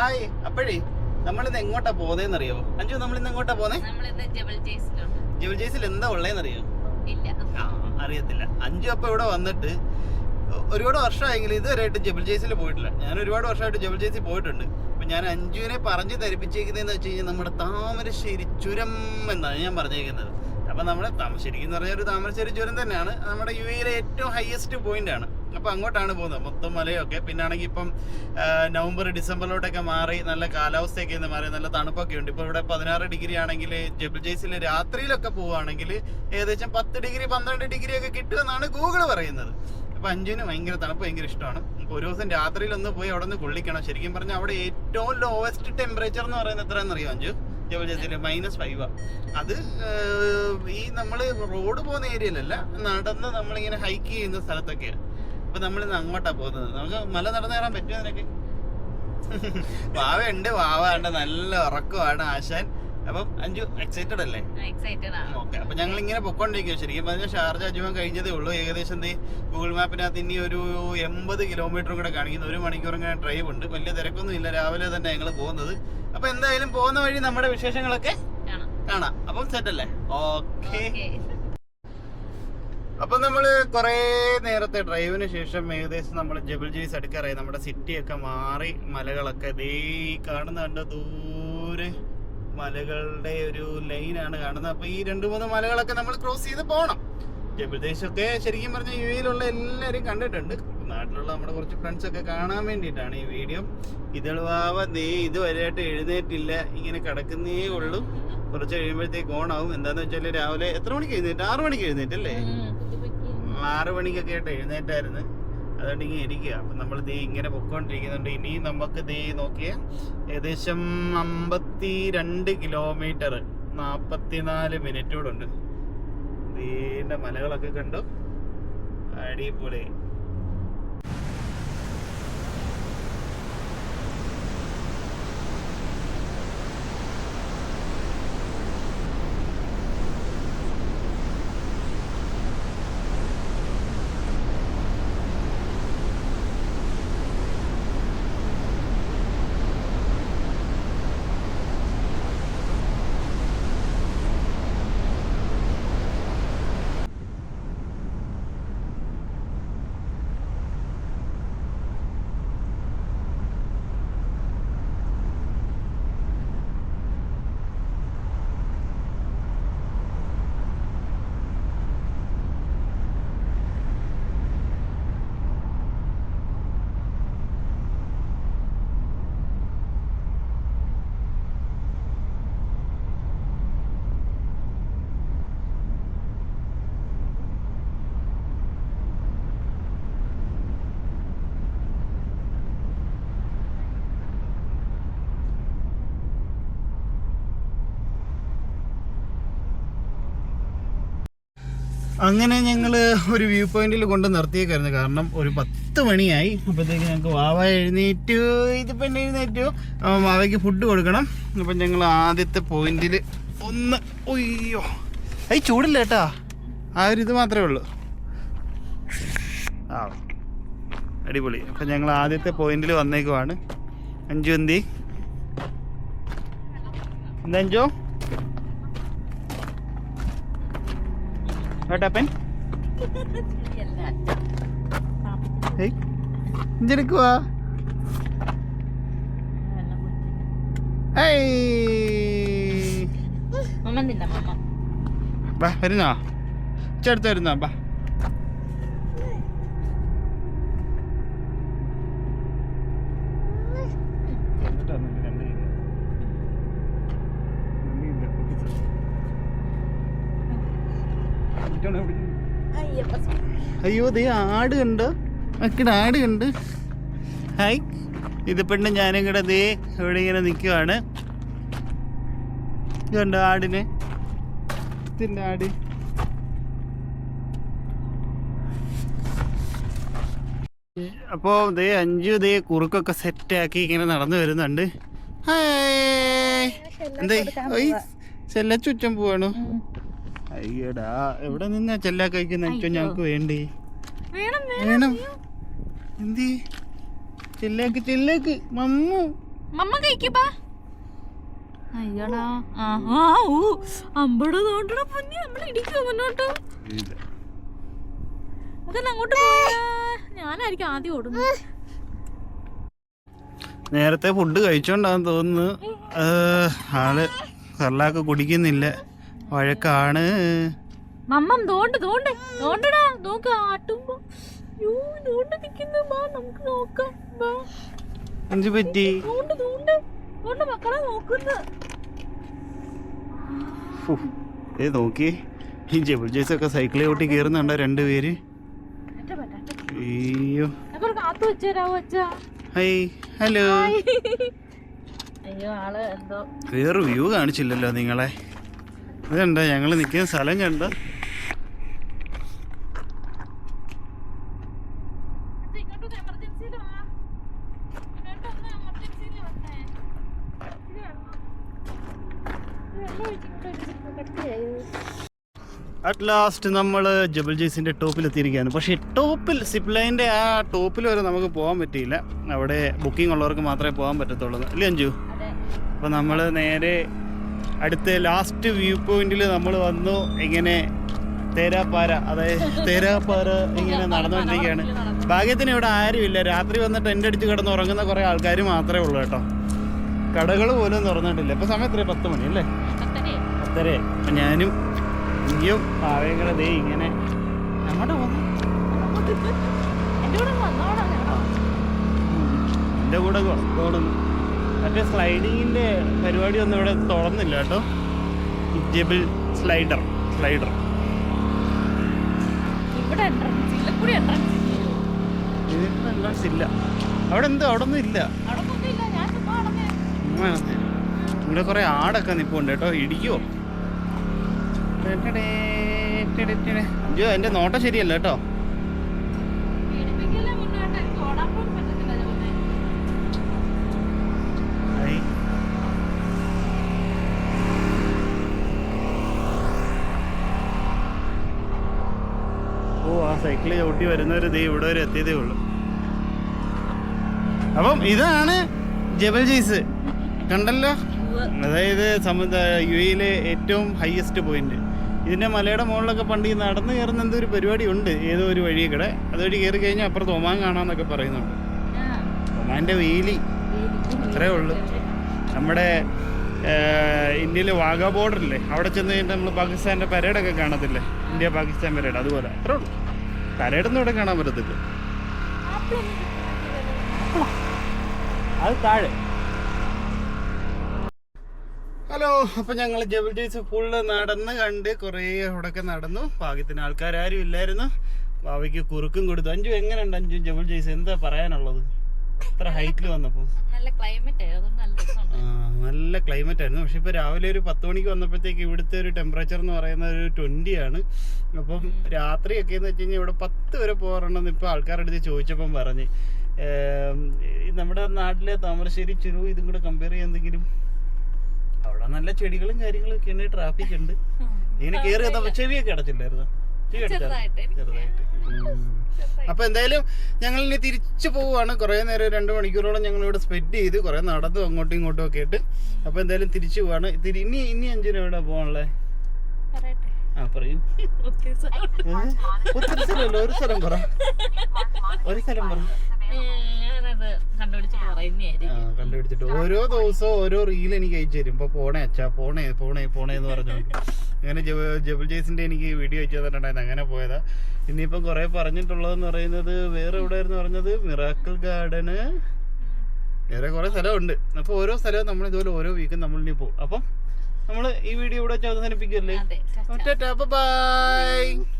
Hi അപ്പോഴേ നമ്മളിന്ന് എങ്ങോട്ടാ പോകുന്നതെന്ന് അറിയോ അഞ്ചു നമ്മൾ ഇന്ന് എങ്ങോട്ടാ പോന്നെ ജബൽ ജയ്സിൽ എന്താ ഉള്ളതെന്ന് അറിയോ ഇല്ല. ആ അറിയത്തില്ല. അഞ്ചു അപ്പൊ ഇവിടെ വന്നിട്ട് ഒരുപാട് വർഷമായെങ്കിലും ഇതുവരെയായിട്ട് ജബൽ ജയ്സിൽ പോയിട്ടില്ല. ഞാൻ ഒരുപാട് വർഷമായിട്ട് ജബൽ ജയ്സിൽ പോയിട്ടുണ്ട്. അപ്പൊ ഞാൻ അഞ്ജുവിനെ പറഞ്ഞു ധരിപ്പിച്ചേക്കുന്നതെന്ന് വെച്ച് കഴിഞ്ഞാൽ നമ്മുടെ താമരശ്ശേരി ചുരം എന്നാണ് ഞാൻ പറഞ്ഞേക്കുന്നത്. അപ്പൊ നമ്മുടെ താമരശ്ശേരിക്ക് ശരിക്കും എന്ന് പറഞ്ഞാൽ ഒരു താമരശ്ശേരി ചുരം തന്നെയാണ്. നമ്മുടെ യു എയിലെ ഏറ്റവും ഹയസ്റ്റ് പോയിന്റ് ആണ്. അപ്പൊ അങ്ങോട്ടാണ് പോകുന്നത്. മൊത്തം മലയൊക്കെ. പിന്നാണെങ്കിൽ ഇപ്പം നവംബർ ഡിസംബറിലോട്ടൊക്കെ മാറി നല്ല കാലാവസ്ഥയൊക്കെ ഇന്ന് മാറി നല്ല തണുപ്പൊക്കെ ഉണ്ട്. ഇപ്പൊ ഇവിടെ പതിനാറ് ഡിഗ്രി ആണെങ്കിൽ ജബിൾ ജയ്സിൽ രാത്രിയിലൊക്കെ പോവുകയാണെങ്കിൽ ഏകദേശം പത്ത് ഡിഗ്രി പന്ത്രണ്ട് ഡിഗ്രി ഒക്കെ കിട്ടുമെന്നാണ് ഗൂഗിൾ പറയുന്നത്. അപ്പൊ അഞ്ജുവിന് ഭയങ്കര തണുപ്പ് ഭയങ്കര ഇഷ്ടമാണ്. അപ്പോൾ ഒരു ദിവസം രാത്രിയിൽ ഒന്ന് പോയി അവിടെ നിന്ന് കൊള്ളിക്കണം. ശരിക്കും പറഞ്ഞാൽ അവിടെ ഏറ്റവും ലോവസ്റ്റ് ടെമ്പറേച്ചർ എന്ന് പറയുന്നത് എത്രയാണെന്ന് അറിയോ അഞ്ജു ജബിൾ ജയ്സിൽ മൈനസ് ഫൈവ് അത് ഈ നമ്മൾ റോഡ് പോകുന്ന ഏരിയയിലല്ല നടന്ന് നമ്മളിങ്ങനെ ഹൈക്ക് ചെയ്യുന്ന സ്ഥലത്തൊക്കെയാണ്. അപ്പൊ നമ്മൾ അങ്ങോട്ടാ പോകുന്നത്. നമുക്ക് മല നടന്നു കയറാൻ പറ്റുമോ നിനക്ക്? വാവയുണ്ട് വാവ ഉണ്ട് നല്ല ഉറക്കമാണ് ആശാൻ. അപ്പം അഞ്ചു എക്സൈറ്റഡ് അല്ലേ? ഓക്കെ അപ്പൊ ഞങ്ങൾ ഇങ്ങനെ പൊക്കോണ്ടിരിക്കും ശരിക്കും. പറഞ്ഞാൽ ഷാർജ അജുവൻ കഴിഞ്ഞതേ ഉള്ളൂ. ഏകദേശം ദേ ഗൂഗിൾ മാപ്പിനകത്ത് ഇനി ഒരു എൺപത് കിലോമീറ്ററും കൂടെ കാണിക്കുന്നു. ഒരു മണിക്കൂർ ഇങ്ങനെ ഡ്രൈവ് ഉണ്ട്. വലിയ തിരക്കൊന്നും ഇല്ല. രാവിലെ തന്നെ ഞങ്ങൾ പോകുന്നത്. അപ്പൊ എന്തായാലും പോകുന്ന വഴി നമ്മുടെ വിശേഷങ്ങളൊക്കെ കാണാം. അപ്പം സെറ്റ് അല്ലേ? ഓക്കേ. അപ്പൊ നമ്മൾ കൊറേ നേരത്തെ ഡ്രൈവിന് ശേഷം ഏകദേശം നമ്മൾ ജബിൾ ജീസ് അടുക്കാറായി. നമ്മുടെ സിറ്റി ഒക്കെ മാറി മലകളൊക്കെ ദേ കാണുന്ന കണ്ട? ദൂരെ മലകളുടെ ഒരു ലൈനാണ് കാണുന്നത്. അപ്പൊ ഈ രണ്ട് മൂന്ന് മലകളൊക്കെ നമ്മൾ ക്രോസ് ചെയ്ത് പോകണം ജബിൾദേശൊക്കെ ശരിക്കും പറഞ്ഞ യു എയിലുള്ള എല്ലാവരും കണ്ടിട്ടുണ്ട്. നാട്ടിലുള്ള നമ്മുടെ കുറച്ച് ഫ്രണ്ട്സ് ഒക്കെ കാണാൻ വേണ്ടിയിട്ടാണ് ഈ വീഡിയോ ഇതളുവാവ ദേ ഇതുവരെയായിട്ട് എഴുന്നേറ്റില്ല. ഇങ്ങനെ കിടക്കുന്നേ ഉള്ളൂ. കുറച്ച് കഴിയുമ്പോഴത്തേക്ക് ഓണാവും. എന്താന്ന് വെച്ചാൽ രാവിലെ എത്ര മണിക്ക് എഴുന്നേറ്റ്? ആറു മണിക്ക് എഴുന്നേറ്റല്ലേ? ആറു മണിക്കൊക്കെ ആയിട്ട് എഴുന്നേറ്റായിരുന്നു. അതുകൊണ്ട് ഇങ്ങനെ ഇരിക്കുക അപ്പം നമ്മൾ ദേ ഇങ്ങനെ പൊക്കോണ്ടിരിക്കുന്നുണ്ട്. ഇനി നമുക്ക് ദേ നോക്കിയ. ഏകദേശം അമ്പത്തി രണ്ട് കിലോമീറ്റർ നാൽപ്പത്തിനാല് മിനിറ്റ് കൂടെ ഉണ്ട് ദീന്റെ മലകളൊക്കെ കണ്ടു? അടിപൊളി. അങ്ങനെ ഞങ്ങൾ ഒരു വ്യൂ പോയിന്റിൽ കൊണ്ട് നിർത്തിയേക്കായിരുന്നു. കാരണം ഒരു പത്ത് മണിയായി. അപ്പോഴത്തേക്ക് ഞങ്ങൾക്ക് വാവ എഴുന്നേറ്റു. ഇതിപ്പോൾ എന്നെ എഴുന്നേറ്റു. വാവയ്ക്ക് ഫുഡ് കൊടുക്കണം. അപ്പം ഞങ്ങൾ ആദ്യത്തെ പോയിന്റിൽ ഒന്ന് ഒയ്യോ അത് ചൂടില്ല കേട്ടാ. ആ ഒരു ഇത് മാത്രമേ ഉള്ളൂ. ആ അടിപൊളി. അപ്പം ഞങ്ങൾ ആദ്യത്തെ പോയിന്റിൽ വന്നേക്കുവാണ്. അഞ്ചു എന്തി എന്താ അഞ്ചോ What happened? Hey, എന്തെടുക്കുവാ വരുന്നോ? ചേർത്ത് വരുന്നോ? ബാ അയ്യോ ദേ ആട് കണ്ടോ? മക്കിടെ ആട് കണ്ട്. ഹായ്. ഇത് പെണ്ണ് ഞാനും കൂടെ ദേ ഇവിടെ ഇങ്ങനെ നിൽക്കുവാണ് ഇതുണ്ടോ ആടിന്? ഇതിന്റെ ആട്. അപ്പോൾ ദേ അഞ്ചു ദേ കുറുക്കൊക്കെ സെറ്റാക്കി ഇങ്ങനെ നടന്നു വരുന്നുണ്ട്. ഹായ്. എന്തേ? ഓയ് ചെല്ല ചുറ്റം പോവാണോ? അയ്യടാ എവിടെ നിന്നാ ചെല്ലാ കഴിക്കുന്ന? ഞങ്ങൾക്ക് വേണ്ടി. വേണം വേണം എന്തി? ചെല്ലേക്ക് ചെല്ലേക്ക്. മമ്മു. മമ്മ കഴിക്കപ്പാ അയ്യടാ. ആ ആ ഊ. അമ്പട തോണ്ടട പൊന്നി നമ്മൾ ഇടിക്കുമോ മുന്നോട്ട് ഇല്ല. അതൊന്ന് അങ്ങോട്ട് പോയാ ഞാനായിരിക്കും ആദ്യം ഓടുന്നു നേരത്തെ ഫുഡ് കഴിച്ചോണ്ടാന്ന് തോന്നുന്നു. ആൾ കർലാക്ക് കുടിക്കുന്നില്ല. വഴക്കാണ്. മമ്മം തോണ്ട് തോണ്ട്. തോണ്ടടാ നോക്ക് ആട്ടുമ്പോ. യോ തോണ്ട് നിക്കുന്നു. ബാ നമുക്ക് നോക്കാം. ബാ എന്ത് പറ്റി? തോണ്ട് തോണ്ട്. തോണ്ട് മക്കളെ നോക്കുന്നു. നോക്കി. ഈ ജബിൾ ജേസ് ഒക്കെ സൈക്കിളിൽ ഓട്ടി കയറുന്നുണ്ടോ രണ്ടുപേര് അയ്യോ. Hi hello. അയ്യോ ആൾ എന്തോ. വേറെ വ്യൂ കാണിച്ചില്ലല്ലോ നിങ്ങളെ. ഇതുണ്ടോ ഞങ്ങൾ നിൽക്കുന്ന സ്ഥലം കണ്ട? ഇത് ഇത് അറ്റ് ലാസ്റ്റ് നമ്മൾ ജബൽ ജെയ്സിന്റെ ടോപ്പിൽ എത്തിയിരിക്കുകയാണ്. പക്ഷേ ടോപ്പിൽ സിപ്പ് ലൈന്റെ ആ ടോപ്പിൽ വരെ നമുക്ക് പോകാൻ പറ്റിയില്ല. അവിടെ ബുക്കിംഗ് ഉള്ളവർക്ക് മാത്രമേ പോകാൻ പറ്റത്തുള്ളൂ. അല്ലേ അഞ്ചു അപ്പോൾ നമ്മൾ നേരെ അടുത്ത ലാസ്റ്റ് വ്യൂ പോയിന്റിൽ നമ്മൾ വന്നു ഇങ്ങനെ തേരാപ്പാര അതായത് തേരാപ്പാര ഇങ്ങനെ നടന്നുകൊണ്ടിരിക്കുകയാണ് ഭാഗ്യത്തിന് ഇവിടെ ആരുമില്ല. രാത്രി വന്നിട്ട് ടെന്റ് അടിച്ച് കിടന്ന് ഉറങ്ങുന്ന കുറേ ആൾക്കാർ മാത്രമേ ഉള്ളൂ കേട്ടോ. കടകൾ പോലും തുറന്നിട്ടില്ല. ഇപ്പം സമയം എത്രയാണ് പത്ത് മണി അല്ലേ? പത്തരേ അപ്പം ഞാനും ഇനിയും കൂടെ ദേ ഇങ്ങനെ അങ്ങോട്ട് എന്റെ കൂടെ തോന്നുന്നു മറ്റേ സ്ലൈഡിങ്ങിന്റെ പരിപാടി ഒന്നും ഇവിടെ തുറന്നില്ല കേട്ടോ. ജബിൾ സ്ലൈഡർ സ്ലൈഡർ എൻട്രൻസ് ഇല്ല. അവിടെ എന്തോ? അവിടെ ഒന്നും ഇല്ല. ഇവിടെ കുറെ ആടൊക്കെ നിപ്പുണ്ട് കേട്ടോ. ഇടിക്കോ അയ്യോ എന്റെ നോട്ടം ശരിയല്ല കേട്ടോ. സൈക്കിൾ ചവിട്ടി വരുന്നവര് ദേ ഇവിടെ വരെ എത്തിയതേ ഉള്ളൂ. അപ്പം ഇതാണ് ജബൽ ജീസ് കണ്ടല്ലോ? അതായത് സമുദ്ര യു എയിലെ ഏറ്റവും ഹയസ്റ്റ് പോയിന്റ് ഇതിന്റെ മലയുടെ മുകളിലൊക്കെ പണ്ട് ഈ നടന്നു കയറുന്ന എന്തൊരു പരിപാടി ഉണ്ട്. ഏതോ ഒരു വഴി കൂടെ. അതുവഴി കയറി കഴിഞ്ഞാൽ അപ്പുറത്ത് ഒമാൻ കാണാമെന്നൊക്കെ പറയുന്നുണ്ട്. ഒമാന്റെ വേലി. അത്രേ ഉള്ളൂ. നമ്മുടെ ഇന്ത്യയിലെ വാഗ ബോർഡറില്ലേ അവിടെ ചെന്ന് കഴിഞ്ഞാൽ നമ്മൾ പാകിസ്ഥാന്റെ പരേഡൊക്കെ കാണത്തില്ലേ? ഇന്ത്യ പാകിസ്ഥാൻ പരേഡ് അതുപോലെ. അത്രേ ഉള്ളൂ. പരേഡൊന്നും ഇവിടെ കാണാൻ പറ്റത്തില്ല. അത് താഴെ. ഹലോ അപ്പൊ ഞങ്ങൾ ജയ്സ് ഫുള്ള് നടന്ന് കണ്ട് കുറേ അവിടെയൊക്കെ നടന്നു. ഭാഗ്യത്തിന് ആൾക്കാരും ഇല്ലായിരുന്നു. ഭാവിക്ക് കുറുക്കും കൊടുത്തു. അഞ്ചു എങ്ങനെയുണ്ട് അഞ്ചു ജബിൾ ജയ്സ് എന്താ പറയാനുള്ളത്? ഇത്ര ഹൈറ്റിൽ വന്നപ്പോ? നല്ല ക്ലൈമറ്റ് നല്ല ക്ലൈമറ്റ് ആയിരുന്നു. പക്ഷെ ഇപ്പൊ രാവിലെ ഒരു പത്ത് മണിക്ക് വന്നപ്പോഴത്തേക്ക് ഇവിടുത്തെ ഒരു ടെമ്പറേച്ചർ എന്ന് പറയുന്നത് ഒരു ട്വന്റി ആണ്. അപ്പം രാത്രിയൊക്കെ എന്ന് വെച്ച് കഴിഞ്ഞാൽ ഇവിടെ പത്ത് വരെ പോകാറുണ്ടെന്ന് ഇപ്പൊ ആൾക്കാരുടെ അടുത്ത് ചോദിച്ചപ്പം പറഞ്ഞ്. നമ്മുടെ നാട്ടിലെ താമരശ്ശേരി ചുരു ഇതും കൂടെ കമ്പയർ ചെയ്യുന്നെങ്കിലും അവിടെ നല്ല ചെടികളും കാര്യങ്ങളും ഒക്കെ ഉണ്ട്. ട്രാഫിക് ഉണ്ട് ഇങ്ങനെ കയറി ചെവിയൊക്കെ അടച്ചില്ലായിരുന്നു ചെറുതായിട്ട്. ചെറുതായിട്ട്. ഉം. അപ്പൊ എന്തായാലും ഞങ്ങൾ ഇനി തിരിച്ചു പോവുകയാണ്. കുറെ നേരം രണ്ട് മണിക്കൂറോളം ഞങ്ങൾ ഇവിടെ സ്പെൻഡ് ചെയ്ത് കുറെ നടന്നു അങ്ങോട്ടും ഇങ്ങോട്ടും ഒക്കെ ആയിട്ട്. അപ്പൊ എന്തായാലും തിരിച്ചു പോവാണ്. ഇനി ഇനി അഞ്ചിന് എവിടെ പോവാനുള്ളത് ആ പറയൂ? ഒത്തിരി സ്ഥലമല്ല ഒരു സ്ഥലം പറ. ഒരു സ്ഥലം പറ. കണ്ടുപിടിച്ചിട്ട് ഓരോ ദിവസവും ഓരോ റീൽ എനിക്ക് അയച്ചു തരും. ഇപ്പൊ പോണേ അച്ഛാ പോണേ പോണേ പോണേ എന്ന് പറഞ്ഞോണ്ട് അങ്ങനെ ജബ- ജബൽ ജെയ്സിന്റെ എനിക്ക് വീഡിയോ അയച്ചു തന്നിട്ടുണ്ടായിരുന്നു. അങ്ങനെ പോയതാ. ഇനിയിപ്പം കുറേ പറഞ്ഞിട്ടുള്ളതെന്ന് പറയുന്നത് വേറെ എവിടെയായിരുന്നു പറഞ്ഞത്? മിറാക്കിൾ ഗാർഡന്. വേറെ കുറേ സ്ഥലമുണ്ട്. അപ്പോൾ ഓരോ സ്ഥലവും നമ്മൾ ഇതുപോലെ ഓരോ വീക്കും നമ്മൾ ഇനി പോകും. അപ്പം നമ്മൾ ഈ വീഡിയോ ഇവിടെ വെച്ച് അവസാനിപ്പിക്കുമല്ലേ. ബൈ.